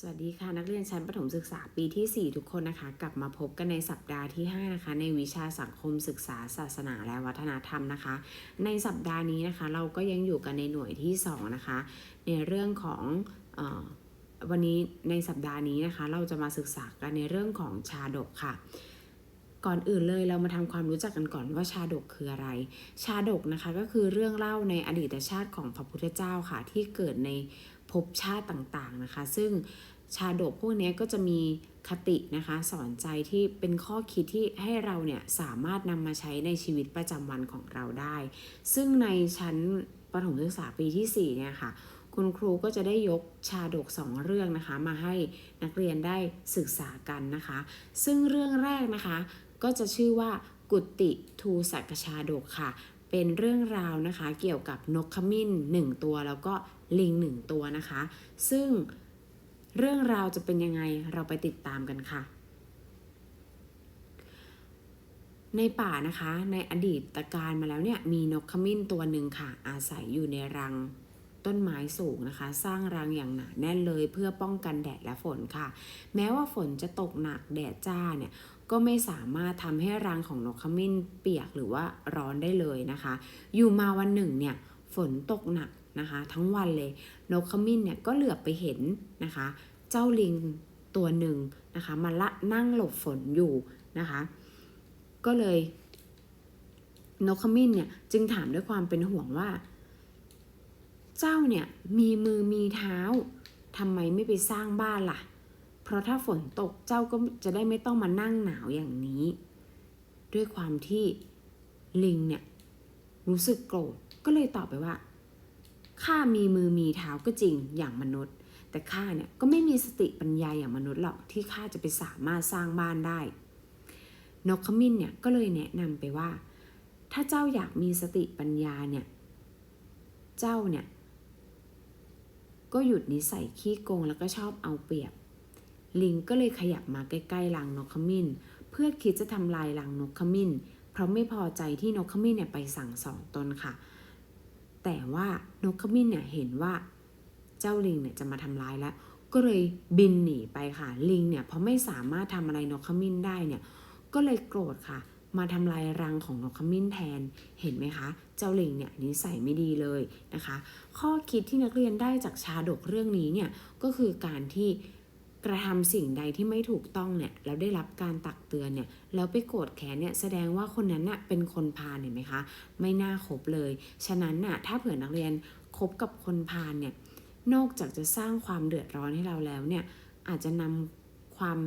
สวัสดีค่ะนักเรียนชั้นประถมศึกษาปีที่ 4 ทุกคนนะคะ กลับมาพบกันในสัปดาห์ที่ 5 นะคะ ในวิชาสังคมศึกษาศาสนาและวัฒนธรรมนะคะ ในสัปดาห์นี้นะคะ เราก็ยังอยู่กันในหน่วยที่ 2 นะคะ ในเรื่องของออวันนี้ในสัปดาห์นี้นะคะ เราจะมาศึกษากันในเรื่องของชาดกค่ะก่อนอื่นเลยเรามาทำความรู้จักกันก่อนว่าชาดกคืออะไร ชาดกนะคะก็คือเรื่องเล่าในอดีตชาติของพระพุทธเจ้าค่ะที่เกิดใน ภพชาติต่างๆนะคะ ซึ่งชาดกพวกนี้ก็จะมีคตินะคะ สอนใจที่เป็นข้อคิดที่ให้เราเนี่ยสามารถนำมาใช้ในชีวิตประจำวันของเราได้ ซึ่งในชั้นประถมศึกษาปีที่ 4 เนี่ยค่ะ คุณครูก็จะได้ยกชาดกสองเรื่องนะคะ มาให้นักเรียนได้ศึกษากันนะคะ ซึ่งเรื่องแรกนะคะ ก็จะชื่อว่ากุติทูสักชาดกค่ะ เป็นเรื่องราวนะคะ เกี่ยวกับนกขมิ้นหนึ่งตัวแล้วก็ ลิงหนึ่งตัวนะคะ ซึ่งเรื่องราวจะเป็นยังไงเราไปติดตามกันค่ะ ในป่านะคะ ในอดีตตการมาแล้วเนี่ยมีนกขมิ้นตัวหนึ่งค่ะ อาศัยอยู่ในรังต้นไม้สูงนะคะ สร้างรังอย่างหนาแน่นเลยเพื่อป้องกันแดดและฝนค่ะ แม้ว่าฝนจะตกหนักแดดจ้าเนี่ยก็ไม่สามารถทำให้รังของนกขมิ้นเปียกหรือว่าร้อนได้เลยนะคะ อยู่มาวันหนึ่งเนี่ยฝนตกหนัก นะคะ ทั้งวันเลยนกขมิ้นเนี่ยก็เหลือบไปเห็นนะคะ เจ้าลิงตัวหนึ่งนะคะมาละนั่งหลบฝนอยู่นะคะ ก็เลยนกขมิ้นเนี่ยจึงถามด้วยความเป็นห่วงว่า เจ้าเนี่ยมีมือมีเท้าทำไมไม่ไปสร้างบ้านล่ะ เพราะถ้าฝนตกเจ้าก็จะได้ไม่ต้องมานั่งหนาวอย่างนี้ ด้วยความที่ลิงเนี่ยรู้สึกโกรธก็เลยตอบไปว่า ข้ามีมือมีเท้าก็จริงอย่างมนุษย์ แต่ข้าเนี่ยก็ไม่มีสติปัญญาอย่างมนุษย์หรอกที่ข้าจะไปสามารถสร้างบ้านได้ นกขมิ้นเนี่ยก็เลยแนะนำไปว่า ถ้าเจ้าอยากมีสติปัญญาเนี่ย เจ้าเนี่ย ก็หยุดนิสัยขี้โกงแล้วก็ชอบเอาเปรียบ ลิงก็เลยขยับมาใกล้ๆรังนกขมิ้น เพื่อคิดจะทำลายรังนกขมิ้น เพราะไม่พอใจที่นกขมิ้นเนี่ยไปสั่งสอนตนค่ะ แต่ว่านกขมิ้นเนี่ยเห็นว่าเจ้าลิงเนี่ยจะมาทำร้ายแล้ว ก็เลยบินหนีไปค่ะลิงเนี่ยเพราะไม่สามารถทำอะไรนกขมิ้นได้เนี่ยก็เลยโกรธค่ะ มาทำลายรังของนกขมิ้นแทนเห็นไหมคะ เจ้าลิงเนี่ยนิสัยไม่ดีเลยนะคะ ข้อคิดที่นักเรียนได้จากชาดกเรื่องนี้เนี่ยก็คือการที่ ระทำสิ่งใดที่ไม่ถูกต้องเนี่ยแล้วได้รับการตักเตือนเนี่ยแล้วไปโกรธแค้นเนี่ยแสดงว่าคนนั้นน่ะเป็นคนพาลเห็นไหมคะ ไม่น่าคบเลย ฉะนั้นน่ะถ้าเผื่อนักเรียนคบกับคนพาลเนี่ยนอกจากจะสร้างความเดือดร้อนให้เราแล้วเนี่ยอาจจะนำความ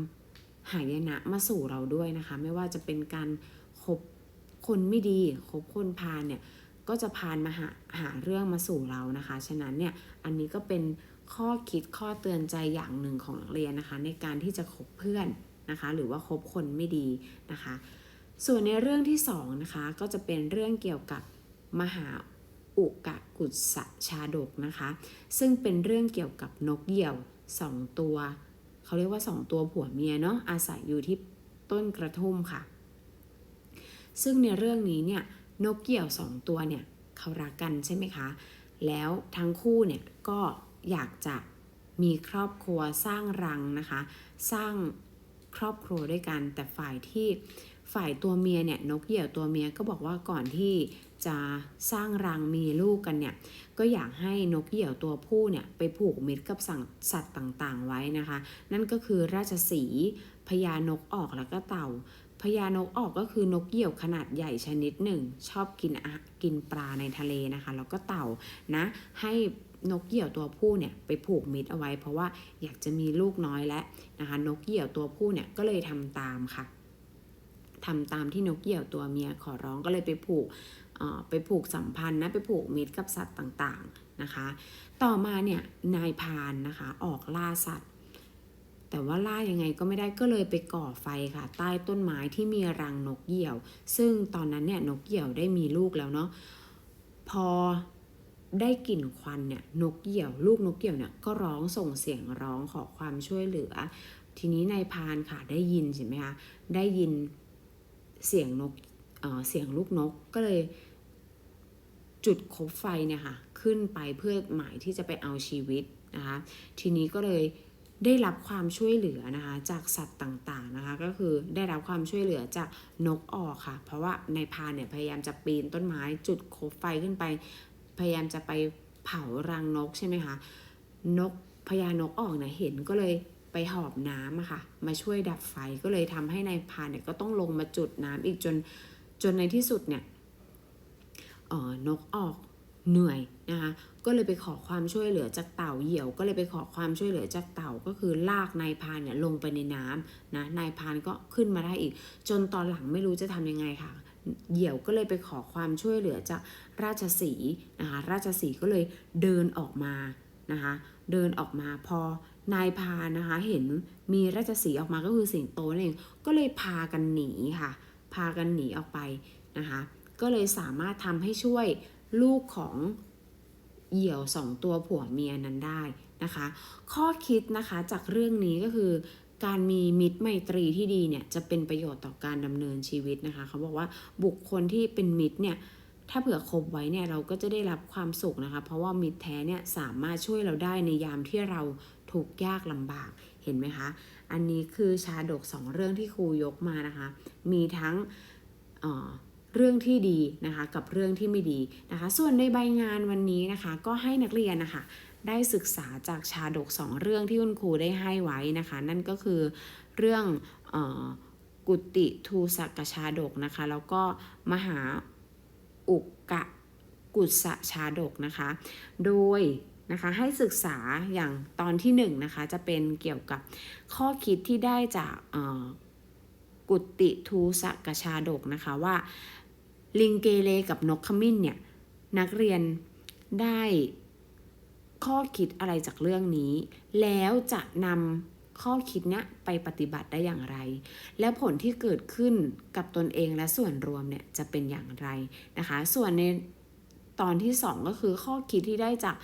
หายนะมาสู่เราด้วยนะคะ ไม่ว่าจะเป็นการคบคนไม่ดีคบคนพาลเนี่ย ก็จะพานมาหาหาเรื่องมาสู่เรานะคะ ฉะนั้นเนี่ยอันนี้ก็เป็นข้อคิดข้อเตือนใจอย่างหนึ่งของนักเรียนนะคะ ในการที่จะคบเพื่อนนะคะ หรือว่าคบคนไม่ดีนะคะ ส่วนในเรื่องที่สองนะคะก็จะเป็นเรื่องเกี่ยวกับมหาอุกะกุศชาดกนะคะ ซึ่งเป็นเรื่องเกี่ยวกับนกเหยี่ยวสองตัว เขาเรียกว่าสองตัวผัวเมียเนาะอาศัยอยู่ที่ต้นกระทุ่มค่ะ ซึ่งในเรื่องนี้เนี่ย นกเหยี่ยวสองตัวเนี่ยเขารักกันใช่ไหมคะ แล้วทั้งคู่เนี่ยก็อยากจะมีครอบครัวสร้างรังนะคะ สร้างครอบครัวด้วยกัน แต่ฝ่ายที่ฝ่ายตัวเมียเนี่ยนกเหยี่ยวตัวเมียก็บอกว่าก่อนที่จะสร้างรังมีลูกกันเนี่ยก็อยากให้นกเหยี่ยวตัวผู้เนี่ยไปผูกมิตรกับสังสัตว์ต่างๆไว้นะคะ นั่นก็คือราชสีห์พญานกออกแล้วก็เต่า พญานกออกก็คือนกเหยี่ยวขนาดใหญ่ชนิดหนึ่ง ชอบกินอะกินปลาในทะเลนะคะ แล้วก็เต่านะ ให้นกเหยี่ยวตัวผู้เนี่ยไปผูกมิตรเอาไว้ เพราะว่าอยากจะมีลูกน้อยแล้วนะคะ นกเหยี่ยวตัวผู้เนี่ยก็เลยทำตามค่ะทำตามที่นกเหยี่ยวตัวเมียขอร้องก็เลยไปผูกไปผูกสัมพันธ์นะไปผูกมิตรกับสัตว์ต่างๆนะคะ ต่อมาเนี่ยนายพานนะคะออกล่าสัตว์ แต่ว่าล่ายังไงก็ไม่ได้ก็เลยไปก่อไฟค่ะ ใต้ต้นไม้ที่มีรังนกเหยี่ยว ซึ่งตอนนั้นเนี่ยนกเหยี่ยวได้มีลูกแล้วเนาะพอได้กลิ่นควันเนี่ยนกเหยี่ยว ลูกนกเหยี่ยวเนี่ยก็ร้องส่งเสียงร้องขอความช่วยเหลือ ทีนี้นายพานค่ะได้ยินใช่ไหมคะได้ยินเสียงนกเเสียงลูกนกก็เลยจุดคบไฟเนี่ยค่ะขึ้นไปเพื่อหมายที่จะไปเอาชีวิตนะคะทีนี้ก็เลย ได้รับความช่วยเหลือนะคะจากสัตว์ต่างๆนะคะ ก็คือได้รับความช่วยเหลือจากนกออกค่ะ เพราะว่านายพานเนี่ยพยายามจะปีนต้นไม้จุดโคบไฟขึ้นไป พยายามจะไปเผารังนกใช่ไหมคะนกพญานกออกเนี่ยเห็นก็เลยไปหอบน้ำอะค่ะ มาช่วยดับไฟก็เลยทำให้นายพานเนี่ยก็ต้องลงมาจุดน้ำอีกจนจนในที่สุดเนี่ยออนกออก เหนื่อยนะคะก็เลยไปขอความช่วยเหลือจากเต่าเหี่ยว ก็เลยไปขอความช่วยเหลือจากเต่าก็คือลากนายพานเนี่ยลงไปในน้ำนะนายพานก็ขึ้นมาได้อีก จนตอนหลังไม่รู้จะทำยังไงค่ะ เหยี่ยวก็เลยไปขอความช่วยเหลือจากราชสีนะคะราชสีก็เลยเดินออกมานะคะเดินออกมาพอนายพานนะคะเห็นมีราชสีออกมาก็คือสิงโตนั่นเองก็เลยพากันหนีค่ะ พากันหนีออกไปนะคะก็เลยสามารถทำให้ช่วย ลูกของเหยี่ยวสองตัวผัวเมียนั้นได้นะคะ ข้อคิดนะคะจากเรื่องนี้ก็คือการมีมิตรไมตรีที่ดีเนี่ยจะเป็นประโยชน์ต่อการดำเนินชีวิตนะคะเขาบอกว่าบุคคลที่เป็นมิตรเนี่ยถ้าเผื่อคบไว้เนี่ยเราก็จะได้รับความสุขนะคะ เพราะว่ามิตรแท้เนี่ยสามารถช่วยเราได้ในยามที่เราทุกข์ยากลำบากเห็นไหมคะ อันนี้คือชาดกสองเรื่องที่ครูยกมานะคะ มีทั้ง เรื่องที่ดีนะคะกับเรื่องที่ไม่ดีนะคะ ส่วนในใบงานวันนี้นะคะก็ให้นักเรียนนะคะได้ศึกษาจากชาดกสองเรื่องที่คุณครูได้ให้ไว้นะคะ นั่นก็คือเรื่องออกุติทูสกชาดกนะคะ แล้วก็มหาอุกกะกุศชาดกนะคะ โดยนะคะให้ศึกษาอย่างตอนที่หนึ่งนะคะจะเป็นเกี่ยวกับข้อคิดที่ได้จากกุติทูสกชาดกนะคะว่า ลิงเกเรกับนกขมิ้นเนี่ยนักเรียนได้ข้อคิดอะไรจากเรื่องนี้ แล้วจะนำข้อคิดเนี้ยไปปฏิบัติได้อย่างไร แล้วผลที่เกิดขึ้นกับตนเองและส่วนรวมเนี่ยจะเป็นอย่างไรนะคะ ส่วนในตอนที่สองก็คือข้อคิดที่ได้จาก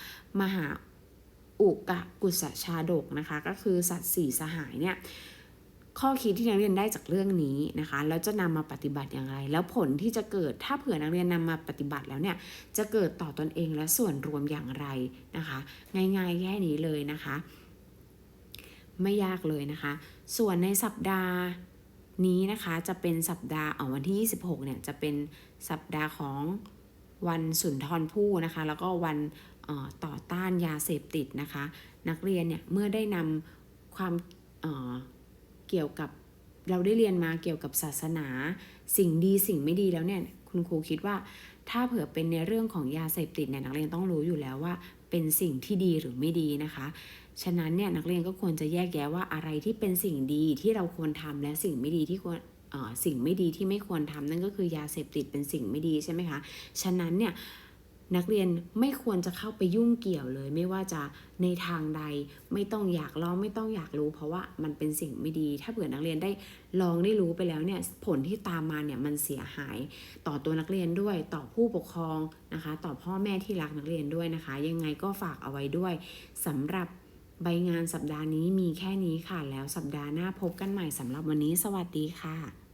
มหาอุกกุศชาดกนะคะ ก็คือสัตว์สี่สหายเนี่ย ข้อคิดที่นักเรียนได้จากเรื่องนี้นะคะแล้วจะนำมาปฏิบัติอย่างไร แล้วผลที่จะเกิดถ้าเผื่อนักเรียนนำมาปฏิบัติแล้วเนี่ยจะเกิดต่อตอนเองและส่วนรวมอย่างไรนะคะ ง่ายๆแค่นี้เลยนะคะ ไม่ยากเลยนะคะ ส่วนในสัปดาห์นี้นะคะจะเป็นสัปดาห์เอวันที่ 26เนี่ยจะเป็นสัปดาห์ของวันสุนทรภู่นะคะ แล้วก็วันออต่อต้านยาเสพติดนะคะ นักเรียนเนี่ยเมื่อได้นำความ เกี่ยวกับเราได้เรียนมาเกี่ยวกับศาสนา สิ่งดีสิ่งไม่ดีแล้วเนี่ยคุณครูคิดว่า ถ้าเผื่อเป็นในเรื่องของยาเสพติดเนี่ยนักเรียนต้องรู้อยู่แล้วว่า เป็นสิ่งที่ดีหรือไม่ดีนะคะ ฉะนั้นเนี่ยนักเรียนก็ควรจะแยกแยะว่าอะไรที่เป็นสิ่งดีที่เราควรทำและสิ่งไม่ดีที่ควรสิ่งไม่ดีที่ไม่ควรทำนั่นก็คือยาเสพติดเป็นสิ่งไม่ดีใช่ไหมคะ ฉะนั้นเนี่ย นักเรียนไม่ควรจะเข้าไปยุ่งเกี่ยวเลย ไม่ว่าจะในทางใดไม่ต้องอยากลองไม่ต้องอยากรู้ เพราะว่ามันเป็นสิ่งไม่ดี ถ้าเผื่อนักเรียนได้ลองได้รู้ไปแล้วเนี่ยผลที่ตามมาเนี่ยมันเสียหายต่อตัวนักเรียนด้วยต่อผู้ปกครองนะคะ ต่อพ่อแม่ที่รักนักเรียนด้วยนะคะ ยังไงก็ฝากเอาไว้ด้วยสำหรับใบงานสัปดาห์นี้มีแค่นี้ค่ะ แล้วสัปดาห์หน้าพบกันใหม่สำหรับวันนี้ สวัสดีค่ะ